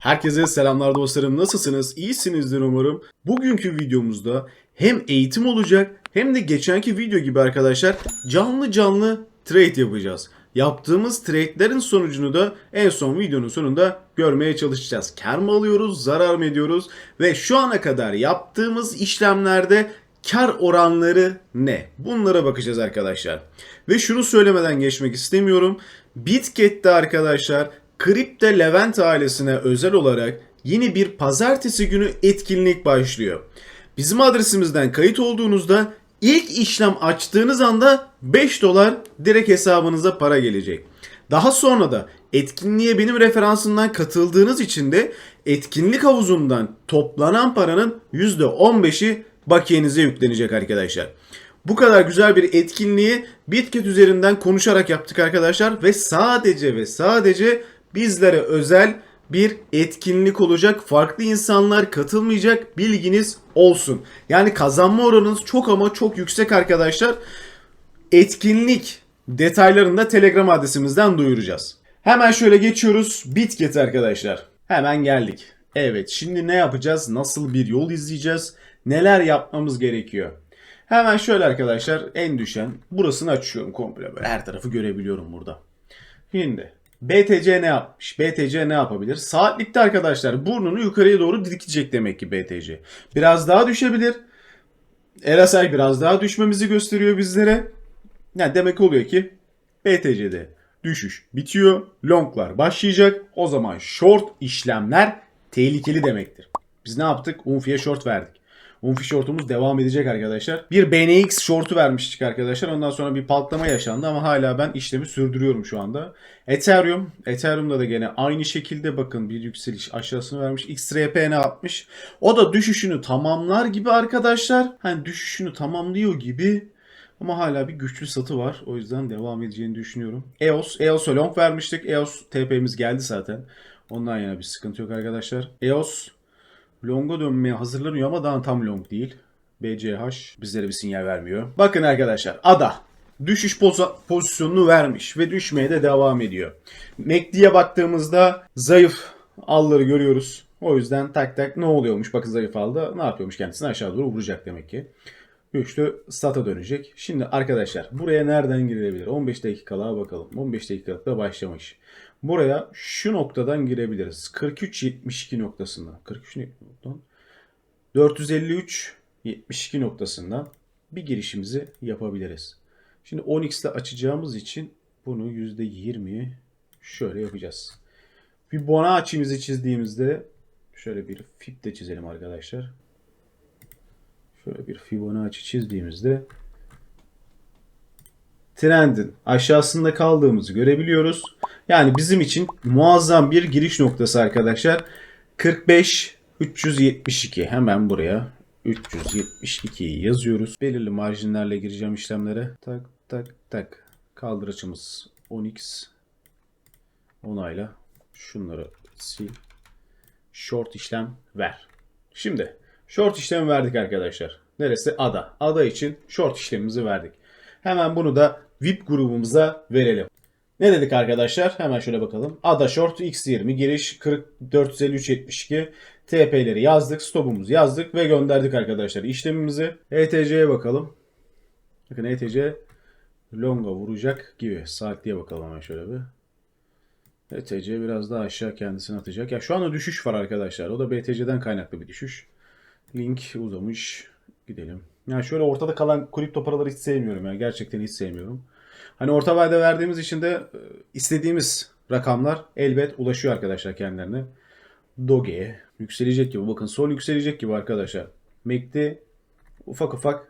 Herkese selamlar dostlarım. Nasılsınız? İyisinizdir umarım. Bugünkü videomuzda hem eğitim olacak hem de geçenki video gibi arkadaşlar canlı canlı trade yapacağız. Yaptığımız trade'lerin sonucunu da en son videonun sonunda görmeye çalışacağız. Kar mı alıyoruz, zarar mı ediyoruz ve şu ana kadar yaptığımız işlemlerde kar oranları ne? Bunlara bakacağız arkadaşlar. Ve şunu söylemeden geçmek istemiyorum. Bitket'te arkadaşlar Kripte Levent ailesine özel olarak yeni bir pazartesi günü etkinlik başlıyor. Bizim adresimizden kayıt olduğunuzda ilk işlem açtığınız anda 5 dolar direkt hesabınıza para gelecek. Daha sonra da etkinliğe benim referansımdan katıldığınız için de etkinlik havuzundan toplanan paranın %15'i bakiyenize yüklenecek arkadaşlar. Bu kadar güzel bir etkinliği Bitget üzerinden konuşarak yaptık arkadaşlar ve sadece ve sadece bizlere özel bir etkinlik olacak. Farklı insanlar katılmayacak bilginiz olsun. Yani kazanma oranınız çok ama çok yüksek arkadaşlar. Etkinlik detaylarını da Telegram adresimizden duyuracağız. Hemen şöyle geçiyoruz. Bitget arkadaşlar. Hemen geldik. Evet şimdi ne yapacağız? Nasıl bir yol izleyeceğiz? Neler yapmamız gerekiyor? Hemen şöyle arkadaşlar en düşen burasını açıyorum komple böyle her tarafı görebiliyorum burada. Şimdi BTC ne yapmış? BTC ne yapabilir? Saatlikte arkadaşlar burnunu yukarıya doğru dikecek demek ki BTC. Biraz daha düşebilir. RSI biraz daha düşmemizi gösteriyor bizlere. Yani demek oluyor ki BTC'de düşüş bitiyor. Longlar başlayacak. O zaman short işlemler tehlikeli demektir. Biz ne yaptık? Unfi'ye short verdik. Unfi shortumuz devam edecek arkadaşlar. Bir BNX shortu vermiştik arkadaşlar. Ondan sonra bir patlama yaşandı ama hala ben işlemi sürdürüyorum şu anda. Ethereum. Ethereum'da da gene aynı şekilde bakın bir yükseliş aşağısını vermiş. XRP ne yapmış? O da düşüşünü tamamlar gibi arkadaşlar. Hani düşüşünü tamamlıyor gibi ama hala bir güçlü satı var. O yüzden devam edeceğini düşünüyorum. EOS. EOS'a long vermiştik. EOS TP'miz geldi zaten. Ondan yana bir sıkıntı yok arkadaşlar. EOS Long'a dönmeye hazırlanıyor ama daha tam long değil. BCH bizlere bir sinyal vermiyor. Bakın arkadaşlar ADA düşüş pozisyonunu vermiş ve düşmeye de devam ediyor. MACD'ye baktığımızda zayıf alları görüyoruz. O yüzden tak tak ne oluyormuş bakın zayıf aldı ne yapıyormuş kendisini aşağı doğru vuracak demek ki. Güçlü stata dönecek. Şimdi arkadaşlar buraya nereden girebilir? 15 dakikalığa bakalım. 15 dakikalıkta başlamış. Buraya şu noktadan girebiliriz. 43.72 noktasından. 43 ne- noktadan? 453 72 noktasından bir girişimizi yapabiliriz. Şimdi 10x ile açacağımız için bunu %20 şöyle yapacağız. Fibonacci'mizi çizdiğimizde şöyle bir fib de çizelim arkadaşlar. Şöyle bir Fibonacci çizdiğimizde trendin aşağısında kaldığımızı görebiliyoruz. Yani bizim için muazzam bir giriş noktası arkadaşlar. 45 372 hemen buraya 372'yi yazıyoruz. Belirli marjinlerle gireceğim işlemlere. Tak tak tak. Kaldıraçımız 10x. Onayla. Şunları sil. Short işlem ver. Şimdi short işlemi verdik arkadaşlar. Neresi? Ada. Ada için short işlemimizi verdik. Hemen bunu da VIP grubumuza verelim. Ne dedik arkadaşlar? Hemen şöyle bakalım. Ada Short X20 giriş 40 453 72 TP'leri yazdık. Stopumuzu yazdık ve gönderdik arkadaşlar işlemimizi. ETC'ye bakalım. Bakın ETC longa vuracak gibi. Saatliğe bakalım hemen şöyle bir. ETC biraz daha aşağı kendisini atacak. Ya şu anda düşüş var arkadaşlar. O da BTC'den kaynaklı bir düşüş. Link uzamış. Gidelim. Yani şöyle ortada kalan kripto paraları hiç sevmiyorum. Yani gerçekten hiç sevmiyorum. Hani orta vade verdiğimiz için de e, istediğimiz rakamlar elbet ulaşıyor arkadaşlar kendilerine. Doge yükselecek gibi. Bakın sol yükselecek gibi arkadaşlar. MACD ufak ufak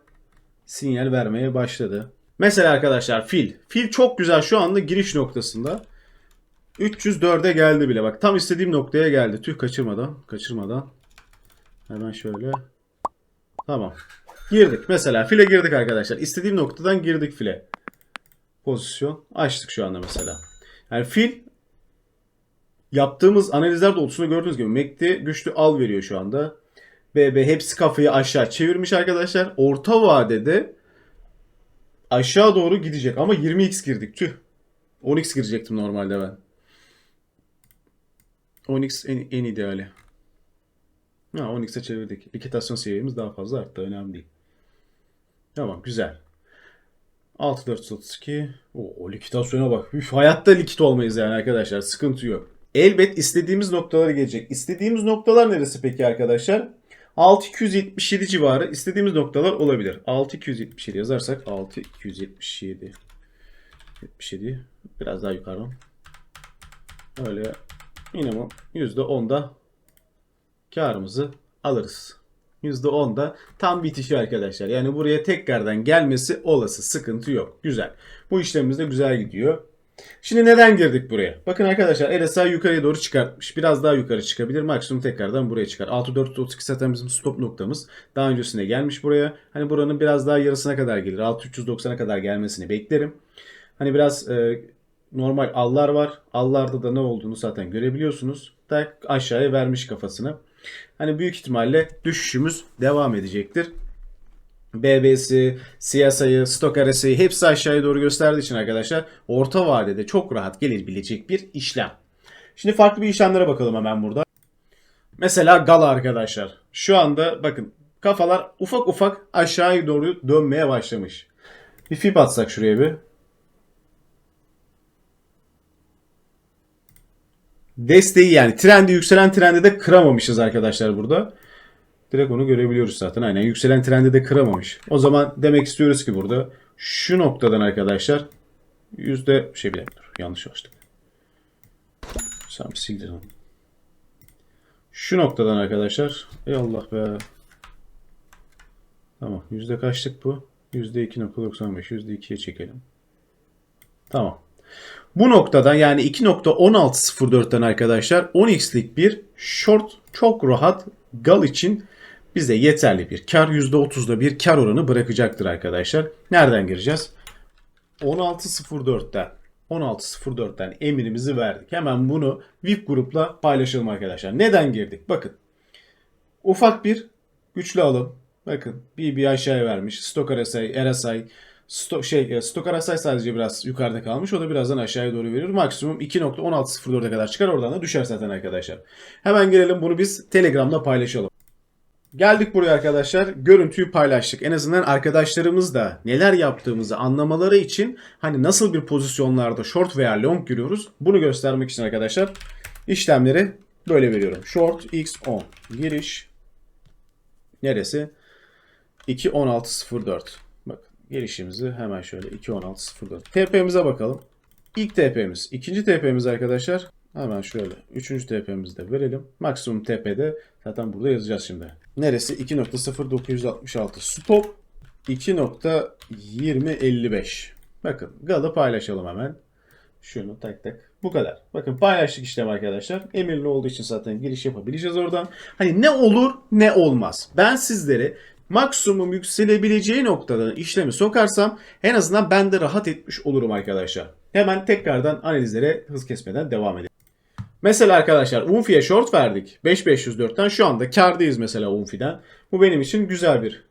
sinyal vermeye başladı. Mesela arkadaşlar fil. Fil çok güzel şu anda giriş noktasında. 304'e geldi bile. Bak tam istediğim noktaya geldi. Tüh kaçırmadan. Kaçırmadan. Hemen şöyle. Tamam. Girdik. Mesela file girdik arkadaşlar. İstediğim noktadan girdik file. Pozisyon açtık şu anda mesela. Yani fil yaptığımız analizler doğrultusunda gördüğünüz gibi MACD güçlü al veriyor şu anda. BB hepsi kafayı aşağı çevirmiş arkadaşlar. Orta vadede aşağı doğru gidecek ama 20x girdik tüh. 10x girecektim normalde ben. Onyx en, en ideali. Ha, Onyx'e çevirdik. Likitasyon seviyemiz daha fazla arttı. Önemli değil. Tamam güzel. 6432. O, o likitasyona bak. Üf, hayatta likit olmayız yani arkadaşlar. Sıkıntı yok. Elbet istediğimiz noktalara gelecek. İstediğimiz noktalar neresi peki arkadaşlar? 6277 civarı istediğimiz noktalar olabilir. 6277 yazarsak 6277 77 biraz daha yukarı. Öyle minimum %10'da karımızı alırız. %10'da tam bitişi arkadaşlar. Yani buraya tekrardan gelmesi olası. Sıkıntı yok. Güzel. Bu işlemimiz de güzel gidiyor. Şimdi neden girdik buraya? Bakın arkadaşlar RSI yukarıya doğru çıkartmış. Biraz daha yukarı çıkabilir. Maksimum tekrardan buraya çıkar. 6432 zaten bizim stop noktamız. Daha öncesine gelmiş buraya. Hani buranın biraz daha yarısına kadar gelir. 6390'a kadar gelmesini beklerim. Hani biraz e, normal allar var. Allarda da ne olduğunu zaten görebiliyorsunuz. Tak aşağıya vermiş kafasını. Hani büyük ihtimalle düşüşümüz devam edecektir. BB'si, CSI'yi, Stock RSI'yi hepsi aşağıya doğru gösterdiği için arkadaşlar orta vadede çok rahat gelebilecek bir işlem. Şimdi farklı bir işlemlere bakalım hemen burada. Mesela Gala arkadaşlar. Şu anda bakın kafalar ufak ufak aşağıya doğru dönmeye başlamış. Bir fip atsak şuraya bir. Desteği yani trendi yükselen trendi de kıramamışız arkadaşlar burada. Direkt onu görebiliyoruz zaten. Aynen yükselen trendi de kıramamış. O zaman demek istiyoruz ki burada şu noktadan arkadaşlar yüzde şey dur, yanlış açtık. Sen sildir. Şu noktadan arkadaşlar. Ey Allah be. Tamam. Yüzde kaçlık bu? Yüzde 2.95. Yüzde 2'ye çekelim. Tamam. Bu noktadan yani 2.1604'ten arkadaşlar 10x'lik bir short çok rahat gal için bize yeterli bir kar %30'da bir kar oranı bırakacaktır arkadaşlar. Nereden gireceğiz? 16.04'ten 16.04'ten emirimizi verdik. Hemen bunu VIP grupla paylaşalım arkadaşlar. Neden girdik? Bakın. Ufak bir güçlü alım. Bakın BB aşağıya vermiş. Stock RSI, RSI Sto şey, e, Stock RSI sadece biraz yukarıda kalmış. O da birazdan aşağıya doğru verir. Maksimum 2.1604'e kadar çıkar. Oradan da düşer zaten arkadaşlar. Hemen gelelim bunu biz Telegram'da paylaşalım. Geldik buraya arkadaşlar. Görüntüyü paylaştık. En azından arkadaşlarımız da neler yaptığımızı anlamaları için hani nasıl bir pozisyonlarda short veya long giriyoruz bunu göstermek için arkadaşlar işlemleri böyle veriyorum. Short X10 giriş neresi? 2.1604 Bakın girişimizi hemen şöyle 2.1604 TP'mize bakalım. İlk TP'miz, ikinci TP'miz arkadaşlar Hemen şöyle. Üçüncü TP'mizi de verelim. Maksimum TP'de zaten burada yazacağız şimdi. Neresi? 2.0966 stop 2.2055. Bakın Gal'ı paylaşalım hemen. Şunu tak tak. Bu kadar. Bakın paylaştık işlem arkadaşlar. Emirli olduğu için zaten giriş yapabileceğiz oradan. Hani ne olur ne olmaz. Ben sizlere maksimum yükselebileceği noktadan işlemi sokarsam en azından ben de rahat etmiş olurum arkadaşlar. Hemen tekrardan analizlere hız kesmeden devam edelim. Mesela arkadaşlar Unfi'ye short verdik. 5504'ten şu anda kardayız mesela Unfi'den. Bu benim için güzel bir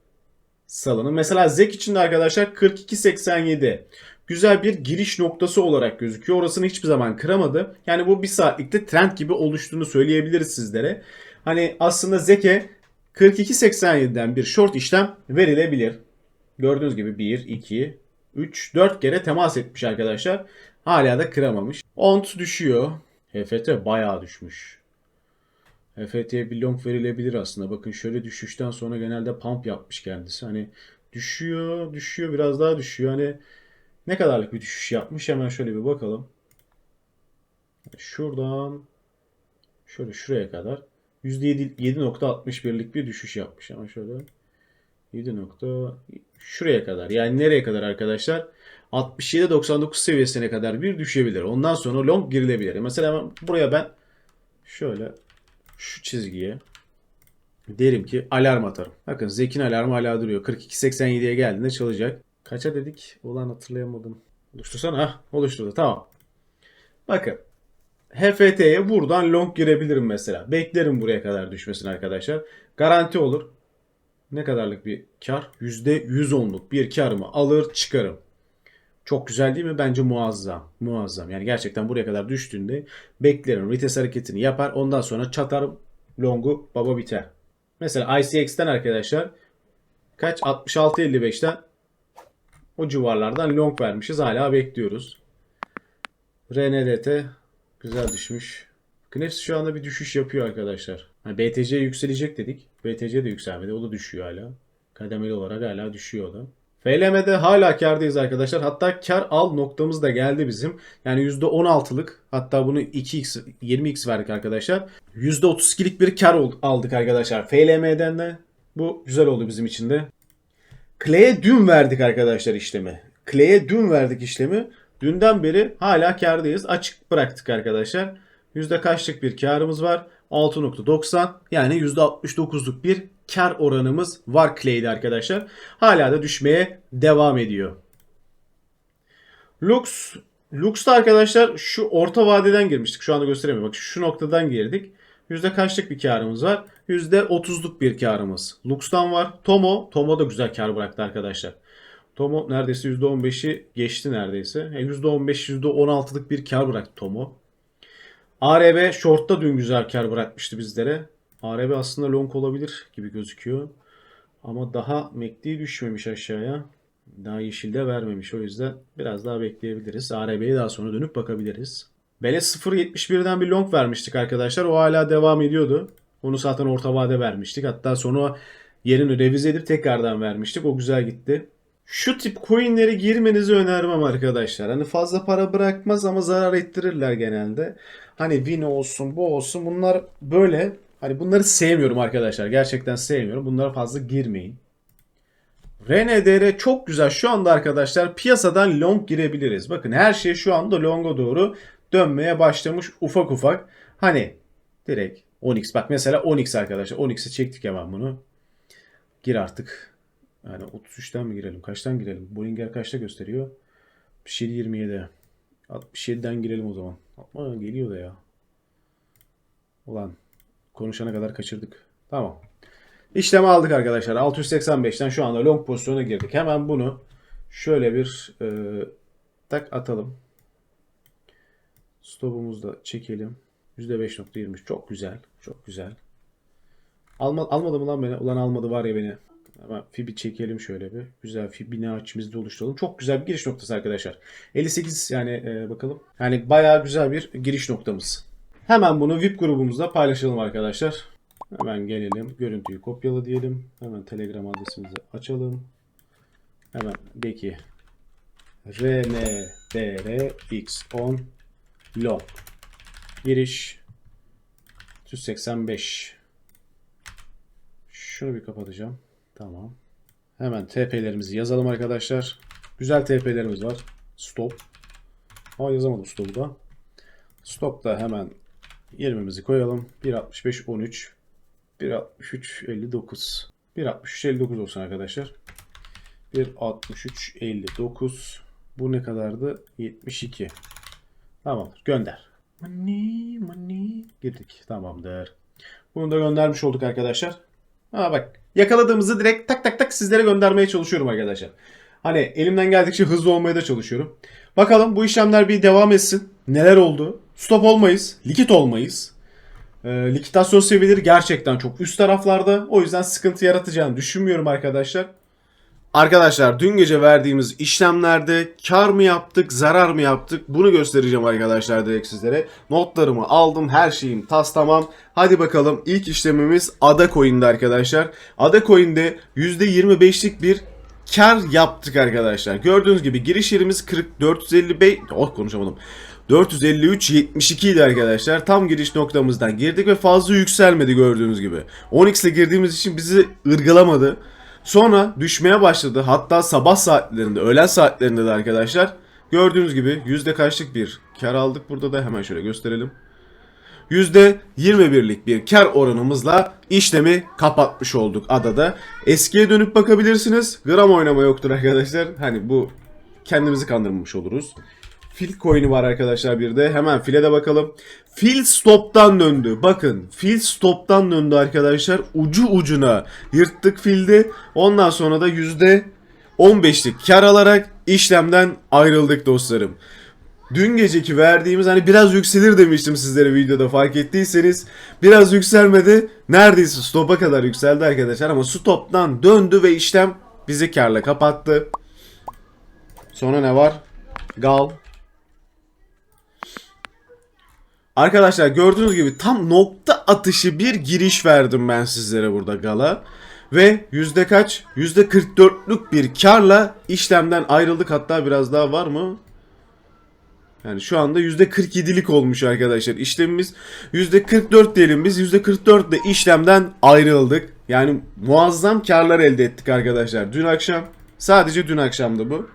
salınım. Mesela Zek için de arkadaşlar 42.87 güzel bir giriş noktası olarak gözüküyor. Orasını hiçbir zaman kıramadı. Yani bu bir saatlikte trend gibi oluştuğunu söyleyebiliriz sizlere. Hani aslında Zek'e 42.87'den bir short işlem verilebilir. Gördüğünüz gibi 1, 2, 3, 4 kere temas etmiş arkadaşlar. Hala da kıramamış. Ont düşüyor. HFT bayağı düşmüş. HFT'ye bir long verilebilir aslında. Bakın şöyle düşüşten sonra genelde pump yapmış kendisi. Hani düşüyor, düşüyor, biraz daha düşüyor. Hani ne kadarlık bir düşüş yapmış hemen şöyle bir bakalım. Şuradan şöyle şuraya kadar %7.61'lik bir düşüş yapmış ama şöyle 7 nokta şuraya kadar. Yani nereye kadar arkadaşlar? 67-99 seviyesine kadar bir düşebilir. Ondan sonra long girilebilir. Mesela buraya ben şöyle şu çizgiye derim ki alarm atarım. Bakın Zekin alarmı hala duruyor. 42.87'ye geldiğinde çalacak. Kaça dedik? Ulan hatırlayamadım. Oluştursana. Hah oluşturdu. Tamam. Bakın. HFT'ye buradan long girebilirim mesela. Beklerim buraya kadar düşmesini arkadaşlar. Garanti olur. Ne kadarlık bir kar? %110'luk bir karımı alır çıkarım. Çok güzel değil mi? Bence muazzam. Muazzam. Yani gerçekten buraya kadar düştüğünde beklerim. Vites hareketini yapar. Ondan sonra çatar longu baba biter. Mesela ICX'ten arkadaşlar kaç? 66.55'ten o civarlardan long vermişiz. Hala bekliyoruz. RNDT güzel düşmüş. Knips şu anda bir düşüş yapıyor arkadaşlar. Hani BTC yükselecek dedik. BTC de yükselmedi. O da düşüyor hala. Kademeli olarak hala düşüyor o da. FLM'de hala kardayız arkadaşlar. Hatta kar al noktamız da geldi bizim. Yani %16'lık hatta bunu 2x 20x verdik arkadaşlar. %32'lik bir kar aldık arkadaşlar. FLM'den de bu güzel oldu bizim için de. Clay'e dün verdik arkadaşlar işlemi. Clay'e dün verdik işlemi. Dünden beri hala kardayız. Açık bıraktık arkadaşlar. Yüzde kaçlık bir karımız var? 6.90 yani %69'luk bir kar oranımız var Clay'de arkadaşlar. Hala da düşmeye devam ediyor. Lux Lux'ta arkadaşlar şu orta vadeden girmiştik. Şu anda gösteremiyorum. Bak şu noktadan girdik. Yüzde kaçlık bir karımız var? Yüzde 30'luk bir karımız. Lux'tan var. Tomo. Tomo da güzel kar bıraktı arkadaşlar. Tomo neredeyse %15'i geçti neredeyse. E, %15, %16'lık bir kar bıraktı Tomo. ARB short'ta dün güzel kar bırakmıştı bizlere. ARB aslında long olabilir gibi gözüküyor. Ama daha MACD düşmemiş aşağıya. Daha yeşilde vermemiş. O yüzden biraz daha bekleyebiliriz. ARB'ye daha sonra dönüp bakabiliriz. Bele 0.71'den bir long vermiştik arkadaşlar. O hala devam ediyordu. Onu zaten orta vade vermiştik. Hatta sonra yerini revize edip tekrardan vermiştik. O güzel gitti. Şu tip coinleri girmenizi önermem arkadaşlar. Hani fazla para bırakmaz ama zarar ettirirler genelde. Hani win olsun bu olsun bunlar böyle. Hani bunları sevmiyorum arkadaşlar. Gerçekten sevmiyorum. Bunlara fazla girmeyin. RNDR çok güzel. Şu anda arkadaşlar piyasadan long girebiliriz. Bakın her şey şu anda longa doğru dönmeye başlamış ufak ufak. Hani direkt 10x bak mesela 10x arkadaşlar. 10x'i çektik hemen bunu. Gir artık. Yani 33'ten mi girelim? Kaçtan girelim? Bollinger kaçta gösteriyor? 67-27. 67'den girelim o zaman. Ama geliyor da ya. Ulan konuşana kadar kaçırdık. Tamam. İşlemi aldık arkadaşlar. 685'ten şu anda long pozisyona girdik. Hemen bunu şöyle bir e, tak atalım. Stopumuzu da çekelim. %5.23 çok güzel. Çok güzel. Alma, almadı mı lan beni? Ulan almadı var ya beni. Hemen Fibi çekelim şöyle bir. Güzel Fibini açımızda oluşturalım. Çok güzel bir giriş noktası arkadaşlar. 58 yani e, bakalım. Yani bayağı güzel bir giriş noktamız. Hemen bunu VIP grubumuzda paylaşalım arkadaşlar. Hemen gelelim. Görüntüyü kopyala diyelim. Hemen Telegram adresimizi açalım. Hemen de ki RNDRX10 log giriş 385 şunu bir kapatacağım. Tamam. Hemen TP'lerimizi yazalım arkadaşlar. Güzel TP'lerimiz var. Stop. Aa yazamadım stop'u da. Stop'ta hemen 20'mizi koyalım. 1.65 13 1.63 59 1.63 59 olsun arkadaşlar. 1.63 59 bu ne kadardı? 72. Tamamdır. Gönder. Money, money. Girdik. Tamamdır. Bunu da göndermiş olduk arkadaşlar. Ha bak yakaladığımızı direkt tak tak tak sizlere göndermeye çalışıyorum arkadaşlar. Hani elimden geldikçe hızlı olmaya da çalışıyorum. Bakalım bu işlemler bir devam etsin. Neler oldu? Stop olmayız. Likit olmayız. E, likitasyon seviyeleri gerçekten çok üst taraflarda. O yüzden sıkıntı yaratacağını düşünmüyorum arkadaşlar. Arkadaşlar dün gece verdiğimiz işlemlerde kar mı yaptık, zarar mı yaptık bunu göstereceğim arkadaşlar direkt sizlere. Notlarımı aldım, her şeyim tas tamam. Hadi bakalım ilk işlemimiz Ada Coin'de arkadaşlar. Ada Coin'de %25'lik bir kar yaptık arkadaşlar. Gördüğünüz gibi giriş yerimiz 40 455 oh konuşamadım. 453 72 idi arkadaşlar. Tam giriş noktamızdan girdik ve fazla yükselmedi gördüğünüz gibi. 10x ile girdiğimiz için bizi ırgalamadı. Sonra düşmeye başladı. Hatta sabah saatlerinde, öğlen saatlerinde de arkadaşlar gördüğünüz gibi yüzde kaçlık bir kar aldık. Burada da hemen şöyle gösterelim. %21'lik bir kar oranımızla işlemi kapatmış olduk adada. Eskiye dönüp bakabilirsiniz. Gram oynama yoktur arkadaşlar. Hani bu kendimizi kandırmış oluruz. Fil coin'i var arkadaşlar bir de. Hemen file de bakalım. Fil stop'tan döndü. Bakın fil stop'tan döndü arkadaşlar. Ucu ucuna yırttık filde. Ondan sonra da yüzde 15'lik kar alarak işlemden ayrıldık dostlarım. Dün geceki verdiğimiz hani biraz yükselir demiştim sizlere videoda fark ettiyseniz. Biraz yükselmedi. Neredeyse stopa kadar yükseldi arkadaşlar ama stoptan döndü ve işlem bizi karla kapattı. Sonra ne var? Gal. Arkadaşlar gördüğünüz gibi tam nokta atışı bir giriş verdim ben sizlere burada Gal'a. Ve yüzde kaç? Yüzde 44'lük bir karla işlemden ayrıldık. Hatta biraz daha var mı? Yani şu anda %47'lik olmuş arkadaşlar işlemimiz. %44 diyelim biz. %44 ile işlemden ayrıldık. Yani muazzam karlar elde ettik arkadaşlar. Dün akşam sadece dün akşamda bu.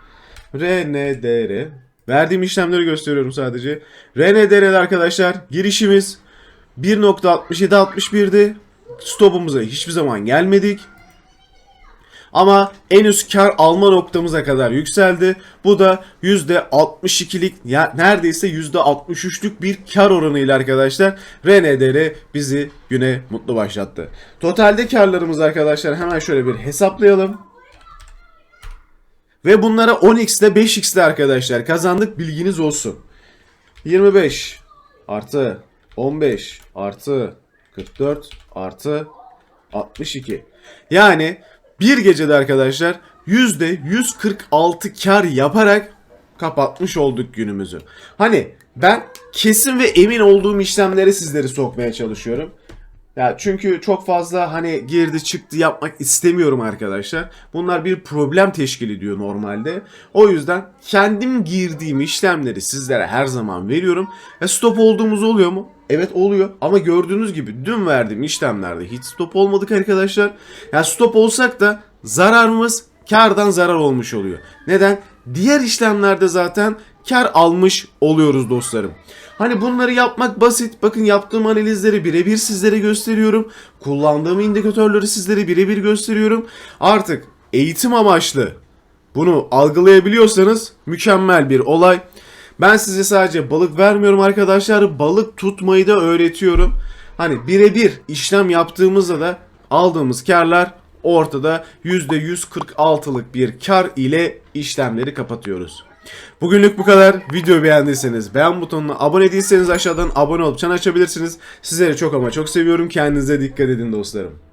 RNDR. Verdiğim işlemleri gösteriyorum sadece. RNDR'de arkadaşlar girişimiz 1.6761'di. Stopumuza hiçbir zaman gelmedik. Ama en üst kar alma noktamıza kadar yükseldi. Bu da %62'lik ya neredeyse %63'lük bir kar oranıyla arkadaşlar RNDR bizi güne mutlu başlattı. Totalde karlarımız arkadaşlar hemen şöyle bir hesaplayalım. Ve bunlara 10x'de 5x'de arkadaşlar kazandık bilginiz olsun. 25 artı 15 artı 44 artı 62. Yani bir gecede arkadaşlar %146 kar yaparak kapatmış olduk günümüzü. Hani ben kesin ve emin olduğum işlemleri sizleri sokmaya çalışıyorum. Ya çünkü çok fazla hani girdi çıktı yapmak istemiyorum arkadaşlar. Bunlar bir problem teşkil ediyor normalde. O yüzden kendim girdiğim işlemleri sizlere her zaman veriyorum. E stop olduğumuz oluyor mu? Evet oluyor ama gördüğünüz gibi dün verdiğim işlemlerde hiç stop olmadık arkadaşlar. Ya stop olsak da zararımız kardan zarar olmuş oluyor. Neden? Diğer işlemlerde zaten kar almış oluyoruz dostlarım. Hani bunları yapmak basit. Bakın yaptığım analizleri birebir sizlere gösteriyorum. Kullandığım indikatörleri sizlere birebir gösteriyorum. Artık eğitim amaçlı bunu algılayabiliyorsanız mükemmel bir olay. Ben size sadece balık vermiyorum arkadaşlar. Balık tutmayı da öğretiyorum. Hani birebir işlem yaptığımızda da aldığımız karlar ortada %146'lık bir kar ile işlemleri kapatıyoruz. Bugünlük bu kadar. Video beğendiyseniz beğen butonuna abone değilseniz aşağıdan abone olup çan açabilirsiniz. Sizleri çok ama çok seviyorum. Kendinize dikkat edin dostlarım.